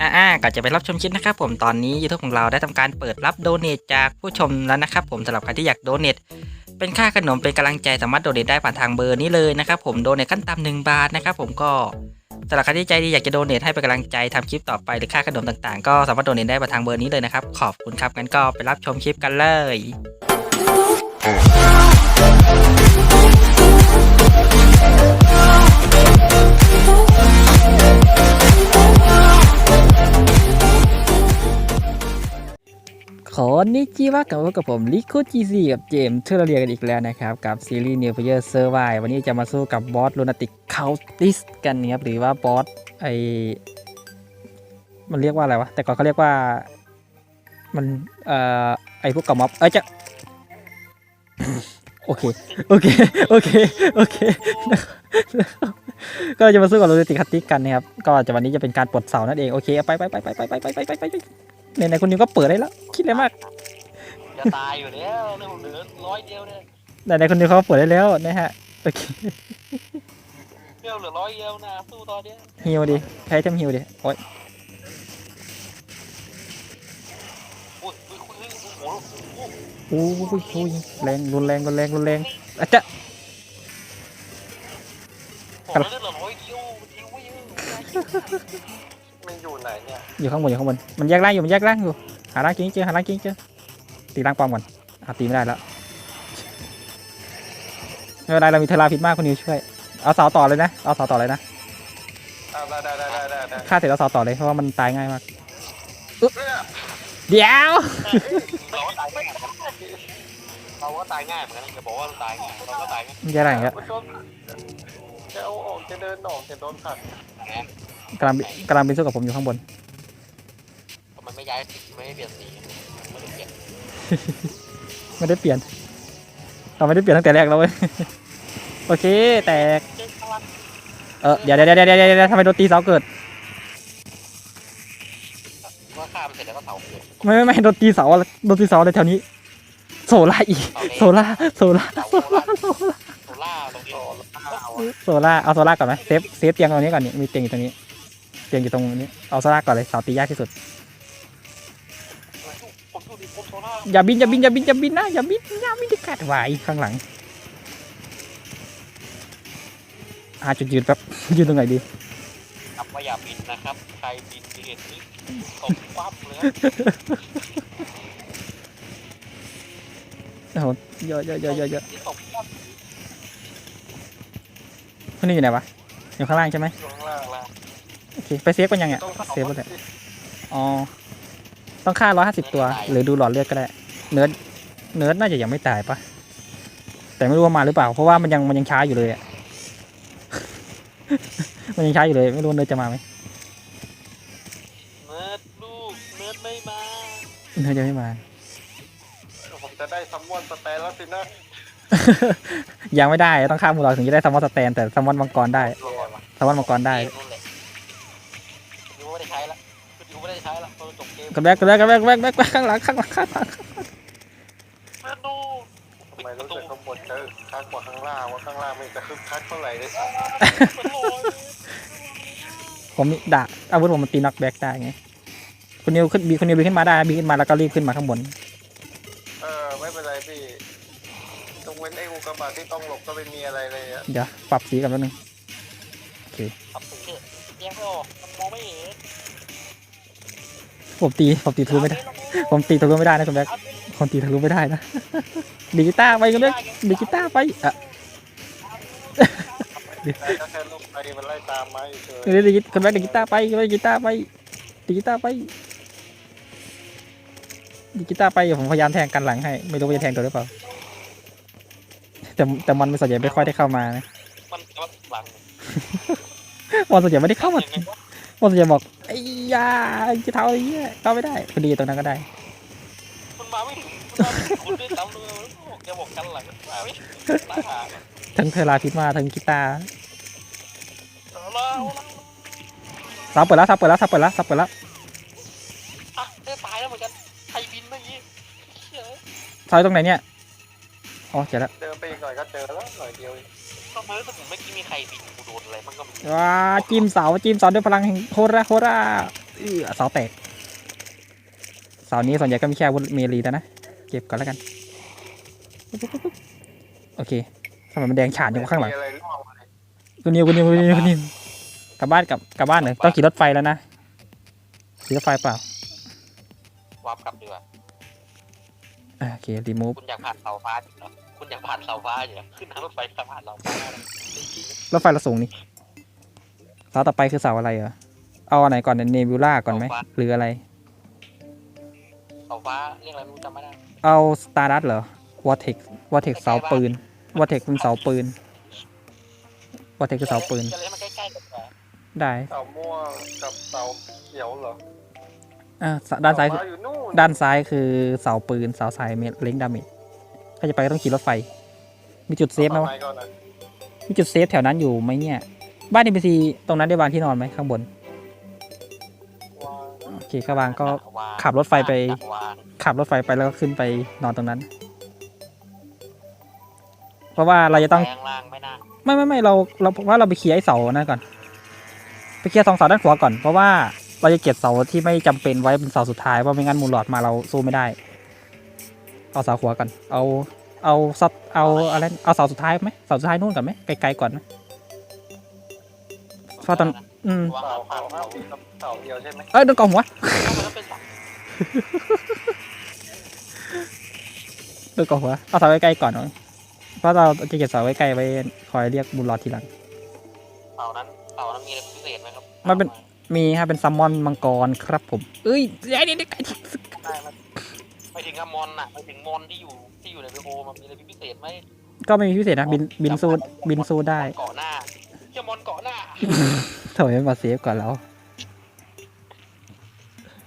อ่าก่อนจะไปรับชมคลิปนะครับผมตอนนี้ YouTube ของเราได้ทำการเปิดรับโดเน a จากผู้ชมแล้วนะครับผมสำหรับใครที่อยากโดเน a เป็นค่าขนมเป็นกำลังใจสามารถโดเน a ได้ผ่านทางเบอร์นี้เลยนะครับผมโดเน a ขั้นต่ำหนึ่งบาทนะครับผมก็สำหรับใครที่ใจดีอยากจะโดเน a ให้เป็นกำลังใจทำคลิปต่อไปหรือค่าขนมต่างๆ ก็สามารถโดเน a ได้ผ่านทางเบอร์นี้เลยนะครับขอบคุณครับงั้นก็ไปรับชมคลิปกันเลย ขอนิจิวะกับพบกับผมลิโคจีซีกับเจมส์เทอร์เรียกันอีกแล้วนะครับ กับซีรีส์ New Player Survive วันนี้จะมาสู้กับบอสลูนาติกคาติสกันนะครับ หรือว่าบอสไอมันเรียกว่าอะไรวะ แต่ก่อนเขาเรียกว่า มันเอ่อไอพวกกับม็อบเอ้ยจะโอเค โอเค โอเค โอเค ก็จะมาสู้กับลูนาติกคาติสกันนะครับ ก็จะวันนี้จะเป็นการปลดเสานั่นเอง โอเค ไปไปไปไปไปไปไปไปไป ไปไปในในคุณนิวก็เปิดได้แล้ว คิดอะไรมากจะตายอยู่แล้วเรื่องเหลือร้อยเดียวเนี่ยแต่ในคนนี้เขาเปิดได้แล้วนะฮะโอเคเรื่องเหลือร้อยเดียวนะสู้ตอนเนี้ยฮิวดิใช้เทมฮิวดิโอ้ยอุ้ยอุ้ยอุ้ยโอ้โหโอ้ยโอ้ยแรงรุนแรงรุนแรงรุนแรงอาจจะผมเลือดเหลือร้อยเดียวทิ้งไว้เยอะมัน อยู่ไหนเนี่ย อยู่ข้างบนอยู่ข้างบน มันแยกร่างอยู่มันแยกร่างอยู่ หาร่างจริงเจอหาร่างจริงเจอตีร่างปลอมก่อนอะตีไม่ได้แล้วไม่เป็นไรเรามีเทราพิษมากคนนิวช่วย เอาเสาต่อเลยนะ เอาเสาต่อเลยนะอ่าได้ได้ได้ได้ได้ได้ฆ่าเสร็จแล้วเสาต่อเลยเพราะว่ามันตายง่ายมากอึ๊บเดี๋ยวเราก็ตายง่ายเราก็ตายง่ายเหมือนกันจะบอกว่าเราตายง่ายเราก็ตายง่ายมันจะอะไรอย่างเงี้ยจะเอาออกจะเดินออกจะโดนผัด กำลังกำลังเป็นสู้กับผมอยู่ข้างบน มันไม่ย้ายสีไม่เปลี่ยนสีไม่ได้เปลี่ยนไม่ได้เปลี่ยน เราไม่ได้เปลี่ยนตั้งแต่แรกแล้วเว้ย โอเค แตกเจ๊พลังเออเดี๋ยวเดี๋ยวเดี๋ยวเดี๋ยวเดี๋ยวทำไมโดนตีเสาเกิด ว่าฆ่ามันเสร็จแล้วก็เผาเกิดไม่ไม่ไม่โดนตีเสาอะไรโดนตีเสาอะไรแถวนี้ โซล่าอีก โซล่า โซล่าเผาโซล่า โซล่าตรงนี้โซล่า เอาโซล่าก่อนไหมเซฟ เซฟเตียงตรงนี้ก่อนนี่มีเตียงอยู่ตรงนี้เตี ยงอยู่ตรงนี้ เอาโซล่าก่อนเลยเสาตียากที่สุด ผมดูดิผมโซล่าอย่าบินอย่าบินอย่าบินอย่าบินนะอย่าบินอย่าบินที่ขาดไหวข้างหลังหาจุดยืนแป๊บยืนตรงไหนดีครับว่าอย่าบินนะครับ ใครบินจะเห็นนี่ตกปั๊บเลยโอ้โหเยอะเยอะเยอะเยอะเยอะนี่ตกปั๊บคนนี้อยู่ไหนวะอยู่ข้างล่างใช่ไหมอยู่ข้างล่างล่างโอ เคไปเซฟกันยังเนี่ยต้องเซฟแล้วแหละอ๋อต้องฆ่าร้อยห้าสิบตัว หรือดูหลอดเลือดก็ได้เนิร์ดเนิร์ดน่าจะยังไม่ตายปะแต่ไม่รู้ว่ามาหรือเปล่า เพราะว่ามันยังมันยังช้าอยู่เลยอะมันยังช้าอยู่เลย ไม่รู้ว่าเนิร์ดจะมาไหมเนิร์ดลูกเนิร์ดไม่มาเนิร์ดยังไม่มาผมจะได้ซัมมอนสแตนแล้วสินะยังไม่ได้ต้องฆ่ามูลอยถึงจะได้ซัมมอนสแตนแต่ซัมมอนมังกรได้รอวะซัมมอนมังกรได้ กมกันแบกกันแบกกันแบกแบกแบกแบกข้างหลังข้างหลังข้างหลังเนิร์ดดูปิดไม่ประรู้ตูสึกข้างบนจะคักกว่าข้างล่างว่าข้างล่างไม่จะคึกคักเท่าไหร่เลยมันลอยผมมีดาบอาวุธผมมันตีน็อกแบ็กได้ไงคุณนิวขึ้นบีคุณนิวบีขึ้นมาได้บีขึ้นมาแล้วก็รีบขึ้นมาข้างบนเออไม่เป็นไรพี่ตรงเว้นไอ้อุกกาบาตที่ต้องหลบก็ไม่มีอะไรเลยอะเดี๋ยวปรับสีกันแป๊บนึงขับถึงเถอะแยกไม่ออก ผมตีผมตีทะลุไม่ได้ ผมตีทะลุไม่ได้นะคุณแบ็คผมตีทะลุไม่ได้นะดิจิต้าไปคุณแบ็คดิจิต้าไปอะแต่ก็แค่ลูกไปมันไล่ตามมาเฉยเดี๋ยวดิจิคุณแบ็คดิจิต้าไปคุณแบ็คดิจิต้าไปดิจิต้าไปดิจิต้าไปผมพยายามแทงกันหลังให้ ไม่รู้ว่าจะแทงตัวหรือเปล่า แต่แต่มันไม่ส่วนใหญ่ไม่ค่อยได้เข้ามานะมันมันหลังมันส่วนใหญ่ไม่ได้เข้ามายังไงวะมันส่วนใหญ่บอกไอ้ ยาจะเท้าอะไรเงี้ยเข้าไม่ได้พอดีตรงนั้นก็ได้มันมาไม่ถึงมันมาไม่ถึงคุณด้วยซ้ำเลยแกบอกกันหลังมาไม่ถึงตาหาทั้งเทราพิษมาทั้งกีตาร์ซับเปิดแล้วซับเปิดแล้วซับเปิดแล้วซับเปิดแล้วอะได้ตายแล้วเหมือนกันใครบินเมื่อกี้ซอยตรงไหนเนี่ยอ๋อเจอแล้วเดินไปอีกหน่อยก็เจอแล้วหน่อยเดียว ทำไมรู้สึกเหมือนเมื่อกี้มีใครบินกูโดนอะไรมันก็ไมีว้าจิ้มเสาจิ้มเสาด้วยพลังแห่งโคราโคราเอื้อเสาแตกเสานี้ส่วนใหญ่ก็มีแค่อาวุธเมลีแล้วนะ เก็บก่อนแล้วกันโอเคทำไมมันแดงฉานอยู่ข้างหลังมีอะไรร่วงมาเลยคุณนิวคุณนิวคุณนิวคุณนิวกลับบ้านกลับกลับบ้านเลยต้องขี่รถไฟแล้วนะขี่รถไฟเปล่าวาร์ปกลับดีกว่าอ่าโอเครีมูฟคุณอยากผ่านเสาฟ้าอยู่เหรอ คุณอยากผ่านเสาฟ้าอยู่เหรอขึ้นทางรถไฟก็ผ่านเสาฟ้าได้นะรถไฟเราสูงนี่เสาต่อไปคือเสาอะไรเหรอเอาอันไหนก่อนเนวิล่าก่อนไหมหรืออะไร เสาฟ้าเรียกอะไรไม่รู้จำไม่ได้เอาสตาร์ดัตเหรอวอเทควอเทคเสาปืนวอเทคเป็นเสาปืนวอเทคคือเสาปืนจะเลยมันใกล้ๆกันกว่าได้เสาม่วงกับเสาเขียวเหรออ่าด้านซ้ายคือเสฟ้อยู่นู่นด้านซ้ายคือเสาปืนเสาสายเมเล็งดาเมจถ้าจะไปก็ต้องขี่รถไฟ มีจุดเซฟไหมวะอาก่อนนะมีจุดเซฟแถวนั้นอยู่ไหมเนี่ย บ้านเอ็มซีตรงนั้นได้วางที่นอนไหมข้างบนวางโอเคก็วางก็วางขับรถไฟไปวางขับรถไฟไปแล้วก็ขึ้นไปนอนตรงนั้น เพราะว่าเราจะต้อง แปลงล่างไม่น่าไม่ไม่ไม่เราเราว่าเราไปเคลียร์ไอ้เสานั่นก่อน ไปเคลียร์สองเสาด้านขวาก่อนเพราะว่าเราจะเก็บเสาที่ไม่จำเป็นไว้เป็นเสาสุดท้ายเพราะไม่งั้นมูลหลอดมาเราสู้ไม่ได้ เอาเสาขวาก่อน เอา เอาซับเอาอะไรเอาเสาสุดท้ายไหมเสาสุดท้ายนู่นก่อนไหมไกลๆก่อนไหมเพราะตอนอืมวางเสาเสาเสาเสาห้าปีกับเสาเดียวใช่ไหมเอ้ยโดนกล่องหัวเข้ามาแล้วเป็นเสาโดนกล่องหัวเอาเสาใกล้ๆก่อนเนอะเพราะเราจะเก็บเสาไว้ใกล้ไว้คอยเรียกมูลหลอดทีหลัง เสานั้นเสานั้นมีอะไรพิเศษไหมครับมันเป็น มีครับเป็นซัมมอนมังกรครับผม เอ้ยเดี๋ยวเดี๋ยวเดี๋ยวได้ไหม ไปถึงอะมอนน่ะไปถึงมอนที่อยู่ที่อยู่ในวีโอมันมีอะไรพิเศษไหมก็ไม่มีพิเศษนะบินบินสู้บินสู้ได้เกาะหน้าเจ้ามอนเกาะหน้าถอยมาเซฟก่อนแล้ว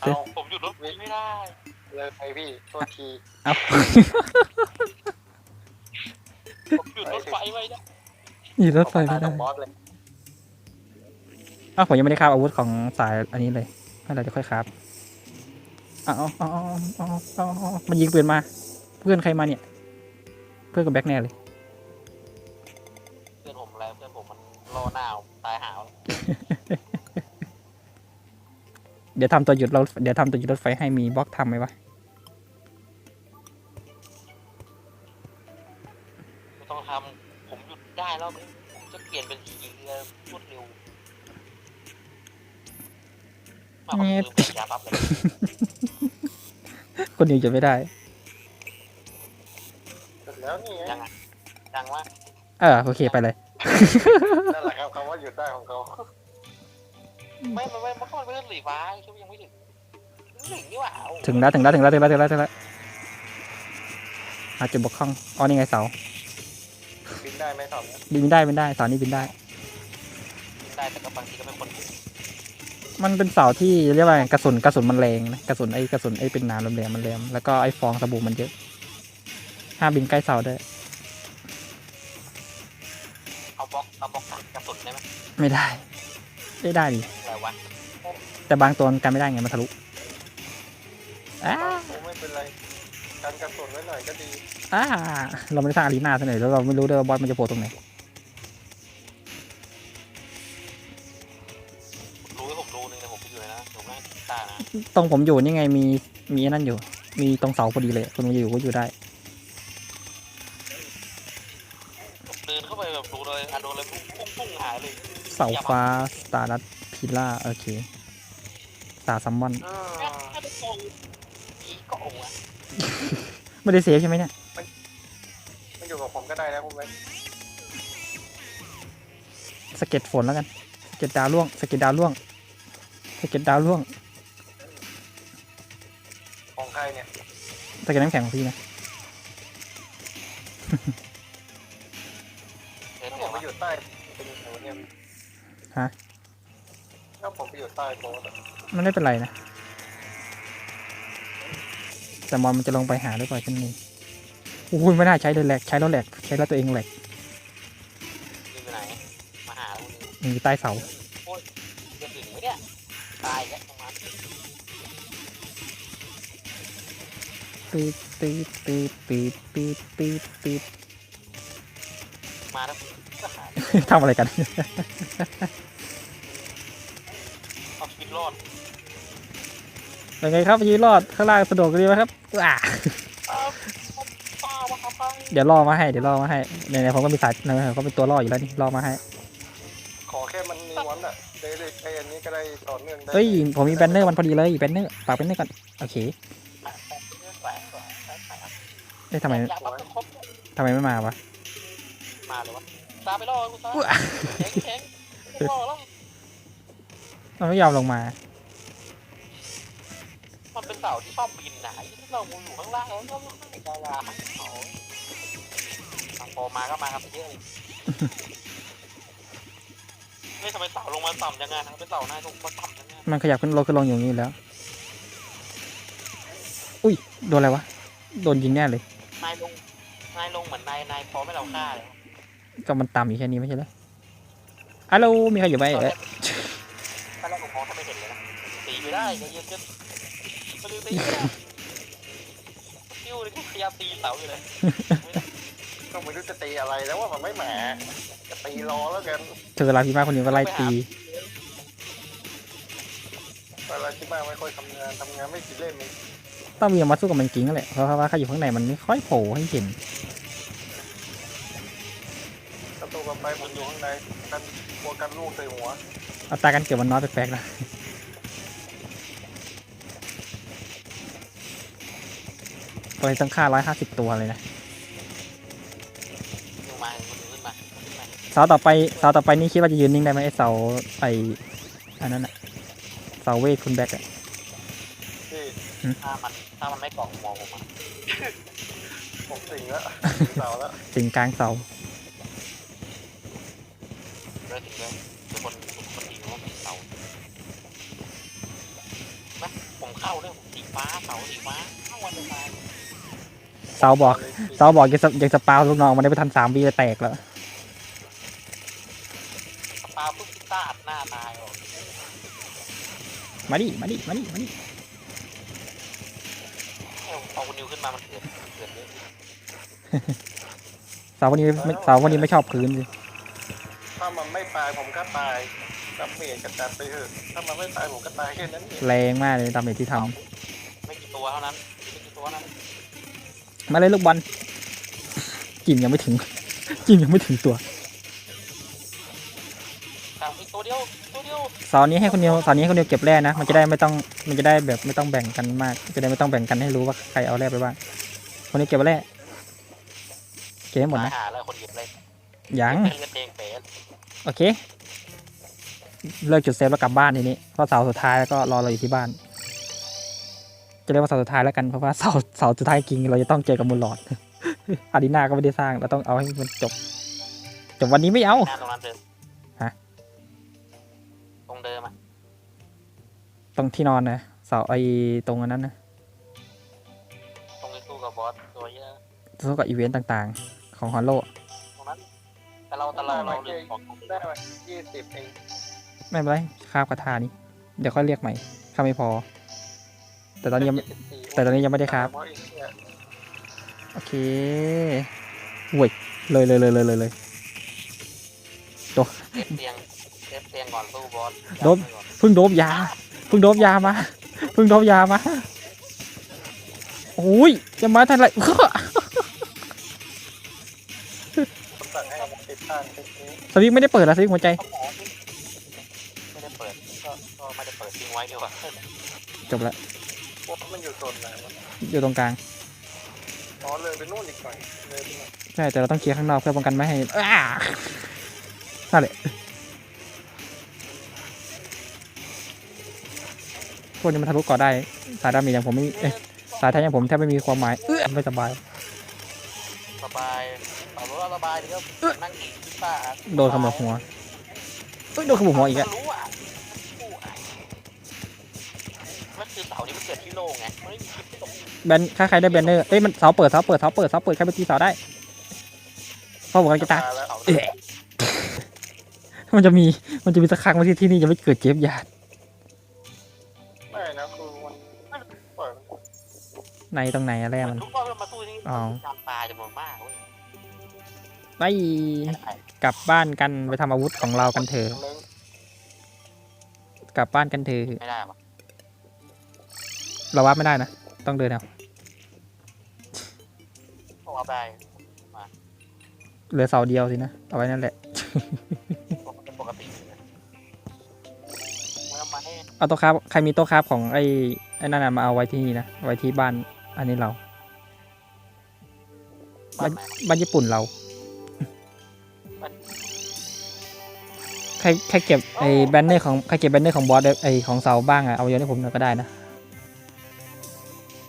เอ๊ะเอาผมหยุดรถไม่ได้เลยไปพี่โทษทีเอาผมหยุดรถไฟไว้ได้หยุดรถไฟไม่ได้บอสเลยอ้าวผมยังไม่ได้คราบอาวุธของสายอันนี้เลยเมื่อไหรจะค่อยคราบ เอ๋อาเอ๋อาเอ๋อาเอ๋อามันยิงปืนมา เพื่อนใครมาเนี่ย เพื่อนกับแบ็คแน่เลย เพื่อนผมแล้วเพื่อนผมมันรอหน้าวตายหาวเดี๋ยวทำตัวหยุดเราเดี๋ยวทำตัวหยุดรถไฟให้มีบล็อกทำไหมวะ คนยิงจะไม่ได้ เสร็จแล้วนี่ไงยังไงยังว่าเออโอเคไปเลย นั่นแหละครับคำว่าหยุดได้ของเขาไม่ไม่ไม่ไม่เข้าไปเรื่องหลีฟ้าคิดว่ายังไม่ถึงถึงนี่หว่าโอ้ถึงแล้วถึงแล้วถึงแล้วถึงแล้วถึงแล้วถึงแล้วอาจจะบกพร่องอ๋อนี่ไงเสาบินได้ไหมตอนนี้บินได้บินได้เสานี้บินได้ ได้แต่ก็บางทีก็ไม่ควรถึง มันเป็นเสาที่เรียกว่าไงกระสุนกระสุนมันแรงนะกระสุนไอ้กระสุนไอ้เป็นหนามแหลมๆมันแหลมแล้วก็ไอ้ฟองสบู่มันเยอะห้ามบินใกล้เสาได้วยเอาบล็อกเอาบล็อกตัดกระสุนได้ไหมไม่ได้ ไม่ได้ดิอะไรวะแต่บางตัวมันกันไม่ได้ไงมันทะลุอ้าโอ้ไม่เป็นไรกันกระสุนไว้หน่อยก็ดีอ้าเราไม่ได้สร้างอารีนาซะหน่อยแล้วเราไม่รู้ด้วยว่าบอสมันจะโผล่ตรงไหน ตานะตรงผมอยู่นี่ไงมีมีไอ้นั่นอยู่ มีตรงเสาพอดีเลยคนมาอยู่ก็อยู่ได้ผมเดินเข้าไปแบบรู้เลยอะโดนเลยพุ่งพุ่งพุ่งหายเลยเสาฟ้าสตาร์ดัตพิล่าโอเคสตาร์ซัมมอนอ่าแค่แค่ไปกองผีกองอะไม่ได้เซฟใช่ไหมเนี่ยมันอยู่กับผมก็ได้นะคุณเว้ยสเก็ตฝนแล้วกันสเก็ตดาวล่วงสเก็ตดาวล่วงสเก็ตดาวล่วงของ สเก็ตน้ำแข็งของพี่นะเดินถ้าไหผมนไปวะอยู่ใต้เป็นแถวเนี่ยฮะถ้าผมไปอยู่ใต้โต๊ะอะมันไม่เป็นไรนะแต่มอนมันจะลงไปหาหรือเปล่าฉันนี่อุ้ยไม่น่าใช้เลยแหลกใช้แล้วแหลกใช้แล้วตัวเองแหลกยืนไปไหน มาหาแล้วมึงมันอยู่ใต้เสา ตืดตืดตืดตืดตืดตืดตืดมาแล้วก็หายทำอะไรกัน เอาชีวิตรอดเป็นไงครับชีวิตรอดข้างล่างสะดวกดีไหมครับว้าอ้าวป้าวะครับป้าเดี๋ยวล่อมาให้เดี๋ยวล่อมาให้ในในๆผมก็มีสายในๆผมก็เป็นตัวล่ออยู่แล้วนี่ล่อมาให้ขอแค่มันมีวันอะเดลิไออันนี้ก็ได้ต่อเนื่องได้เฮ้ยผมมีแบนเนอร์มันพอดีเลยแบนเนอร์ปากแบนเนอร์ก่อนโอเค เอ๊ะทำไมอยากรับครบทำไมไม่มาวะ มาเลยวะตามไปรอกูซะแข็งแข็งรอแล้วมันไม่ยอมลงมา มันเป็นเสาที่ชอบบินนะที่เราอยู่ข้างล่างแล้วก็ไม่กล้าเขาทางโปมาก็มาครับเยอะเลยนี่ทำไมเสาลงมาต่ำจังไงเป็นเสาหน้าลงมาต่ำจังไงมันขยับขึ้นลงขึ้นลงอย่างนี้อยู่แล้ว อุ้ย โดนอะไรวะ โดนยิงแน่เลย นายลง นายลงเหมือนนาย นายพร้อมให้เราฆ่าเลยก็มันต่ำอยู่แค่นี้ไม่ใช่เหรอฮัลโหลมีใครอยู่ไหมตอนเอ๊ะแรกตอนแรกผมมองถ้าไม่เห็นเลยนะตีไม่ได้ใจเย็นๆมาดูตีไม่ได้คิวเลยพยายามตีเสาอยู่เลยก็ไม่รู้จะตีอะไรแล้วว่ามันไม่แหมจะตีรอแล้วกันเธอเวลาพี่มากคนนี้ก็ไล่ตีเวลาที่บ้านไม่ค่อยทำงานทำงานไม่กี่เล่มเอง ต้องมีออกมาสู้กับมันจริงนั่นแหละ เพราะว่าเขาอยู่ข้างในมันไม่ค่อยโผล่ให้เห็นประตูกับไปผมอยู่ข้างในกันกลัวกันลูกใส่หัวเอาตากันเกิดมันน้อยแปลกๆนะตัวนี้ต้องฆ่าร้อยห้าสิบตัวเลยนะลงมาคนอื่นขึ้นมาขึ้นมาเสาต่อไปเสาต่อไปนี่คิดว่าจะยืนนิ่งได้ไหมไอเสาไออันนั้นอะเสาเวทคุณแบ็กอะที่ ถ้ามันถ้ามันไม่เกาะมองผมอะผมสิงแล้วเสาแล้วสิงกลางเสาเลิกถึงเลยทุกคนทุกคนดีว่าเป็นเสานะผมเข้าด้วยผมสีฟ้าเสาสีฟ้าเข้าวันเดียวกันเสาบอกเสาบอกยังสยังสปาวลูกน้องมันได้ไปทันสามวีจะแตกแล้วปลาปุ๊บตาดหน้าตายออก มาดิมาดิมาดิมาดิ เอาคุณนิว ขึ้นมามันเกิดเกิดเยอะเสาวันนี้ไม่เสาวันนี้ไม่ชอบพื้นสิถ้ามันไม่ตายผมก็ตายกับเมียกระจัดไปเถอะถ้ามันไม่ตายผมก็ตายแค่นั้นเองแรงมากเลยตามเหตุที่ทไม่กี่ตัวเท่านั้นไม่กี่ตัวเท่านั้นำมาเลยลูกบอลจิ้มยังไม่ถึงจิ้มยังไม่ถึงตัวสามอีกตัว เดียวตัวเดียวเสาร์นี้ให้คนเดียวเสาร์นี้ให้คนเดียวเก็บแร่นะ มันจะได้ไม่ต้อง มันจะได้แบบไม่ต้องแบ่งกันมาก จะได้ไม่ต้องแบ่งกันให้รู้ว่าใครเอาแร่ไปบ้าง คนนี้เก็บแร่ เก็บให้หมดตายนะ หาแล้วคนหยิบเลยยังเลือดเองเป๋โอเค เลิกจุดเซฟแล้วกลับบ้านทีนี้ เพราะเสาร์สุดท้ายแล้วก็รอเราอยู่ที่บ้าน จะเรียกว่าเสาร์สุดท้ายแล้วกัน เพราะว่าเสาร์เสาร์สุดท้ายจริงเราจะต้องเจอกับมูลหลอดอารีนาก็ไม่ได้สร้าง เราต้องเอาให้มันจบ จบวันนี้ไม่เอาหน้าตรงนั้นเดิม ตรงที่นอนนะเสาไอ้ตรงอันนั้นนะตรงที่สู้กับบอสตัวเยอะสู้กับอีเวนต์ต่างๆ ของฮอนโลตรงนั้นแต่เราแต่เราเราลืมของของได้มายี่สิบเองไม่เป็นไรคาบกระทานี้ เดี๋ยวค่อยเรียกใหม่ข้าไม่พอ แต่ตอนนี้ยัง24แต่ตอนนี้ยังไม่ได้ครับเพาะไอ้เนี่ยโอเคโว้ยเลยเลยเลยเลยเลยเลยเซฟเตียงเซฟเตียงก่อนสู้บอสโดนเพิ่งโดบยาเพิ่งโดบยามาเพิ่งโดบยามาโอ้ยจะมาทันไรผมสั่งให้มันติดตั้งติดนี้สวิกไม่ได้เปิดอะสวิกหัวใจเขาบอกไม่ได้เปิดก็ก็ไม่ได้เปิดทิ้งไว้ดีกว่าจบละพวกมันอยู่โซนไหนวะอยู่ตรงกลางอ๋อเลยไปนู่นอีกหน่อยเลยไปหน่อยใช่แต่เราต้องเคลียร์ข้างนอกเพื่อป้องกันไม่ให้อ้านั่นแหละ พวกนี้มันทะลุก่อได้ สายดาเมจอย่างผมไม่เอ๊ะสายแทงอย่างผมแทบไม่มีความหมายเอื้อไม่สบาย สบายเอารถสบายดีก็นั่งกินพิซซ่าโดนขมับหัวเอ้ยโดนขมับหัวอีกอะรู้อะรู้อะมันคือเสาที่มันเกิดที่โล่งไงมันไม่มีคลิปที่ตกแบนถ้าใครได้แบนเนอร์เอ้ยมันเสาเปิดเสาเปิดเสาเปิดเสาเปิดใครไปตีเสาได้เพราะผมกำลังจะตายมาแล้วเอ๊ะมันจะมีมันจะมีสักครั้งว่าที่ที่นี่จะไม่เกิดเจ็บยาด ไม่นะคือมันเปิดในตรงไหนอะไรเหมืมัอนนทุกรอบที่มาสู้ที่นี่อ๋อการตายจำนวนมากเว้ยไปกลับบ้านกันไปทำอาวุธของเรากันเถอะเล้งกลับบ้านกันเถอะไม่ได้ปะเราวัดไม่ได้นะ ต้องเดินเอาผมเอาได้เหลือเสาเดียวสินะ เอาไว้นั่นแหละ เอามาให้เอาโต๊ะครับใครมีโต๊ะครับของไอ้ไอ้นั่นนะมาเอาไว้ที่นี่นะไว้ที่บ้านอันนี้เราบ้านไหนบ้านญี่ปุ่นเรา ใครใครเก็บไอ้แบนเนอร์ของใครเก็บแบนเนอร์ของบอสไอ้ของเสาบ้างอะเอาโยนให้ผมหน่อยก็ได้นะ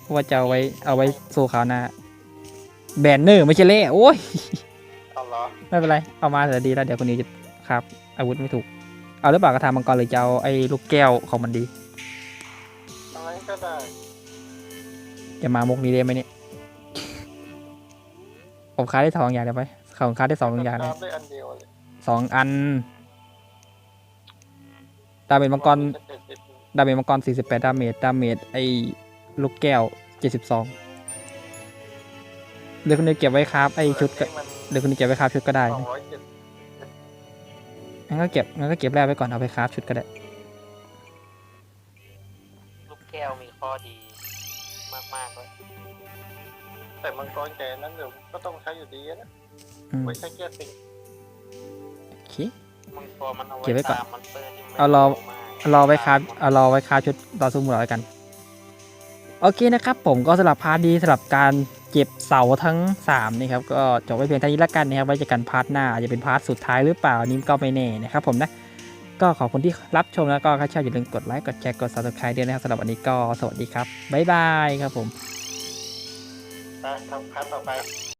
เพราะว่าจะเอาไว้เอาไว้สู้ขาวหน้าแบนเนอร์ไม่ใช่เล่โอ้ยเอาเหรอไม่เป็นไรเอามาแต่ดีแล้วเดี๋ยวคนนี้จะครับ อาวุธไม่ถูก เอาหรือเปล่ากระทามังกรหรือจะเอาไอ้ลูกแก้วของมันดีอะไรก็ได้จะมามุกนี้ได้ไหมเนี่ยผมค้าได้สองอย่างได้ไหมของค้าได้สองอย่างคเลยรับได้อันเดียวเลยสองอัน ดาเมจมังกร ดาเมจมังกร48ดาเมจ ดาเมจไอ้ลูกแก้ว72เดี๋ยวคนนี้เก็บไว้ครับไอ้ชุดก็มันเดี๋ยวคนนี้เก็บไว้ครับชุดก็ได้สองนะร้อยเจ็ด งั้นก็เก็บงั้นก็เก็บแรกไว้ก่อนเอาไปครับชุดก็ได้ลูกแก้วมีข้อดีมากๆเลยแต่มังกรแกนั้นเดี๋ยวก็ต้องใช้อยู่ดีนะอืมไว้ใช้แก้ติงโอเค มังกรมันเอาเก็บไว้ไว้ก่อนตามมอนสเตอร์ที่ไม่เอารอโตมากเอารอไว้ครับเอารอไว้ครับชุดต่อสู้มือเราแล้วกัน โอเคนะครับ ผมก็สำหรับพาร์ทนี้สำหรับการ เก็บเสาทั้ง 3นี่ครับ ก็จบไปเพียงเท่านี้ละกันนะครับ ไว้เจอกันพาร์ทหน้าอาจจะเป็นพาร์ทสุดท้ายหรือเปล่านี่ก็ไม่แน่นะครับผมนะ ก็ขอบคุณที่รับชมแล้วก็ถ้าชอบอย่าลืมกดไลค์ กดแชร์ กด subscribe ด้วยนะครับสำหรับวันนี้ก็สวัสดีครับ บ๊ายบายครับผมนะทำคันต่อไป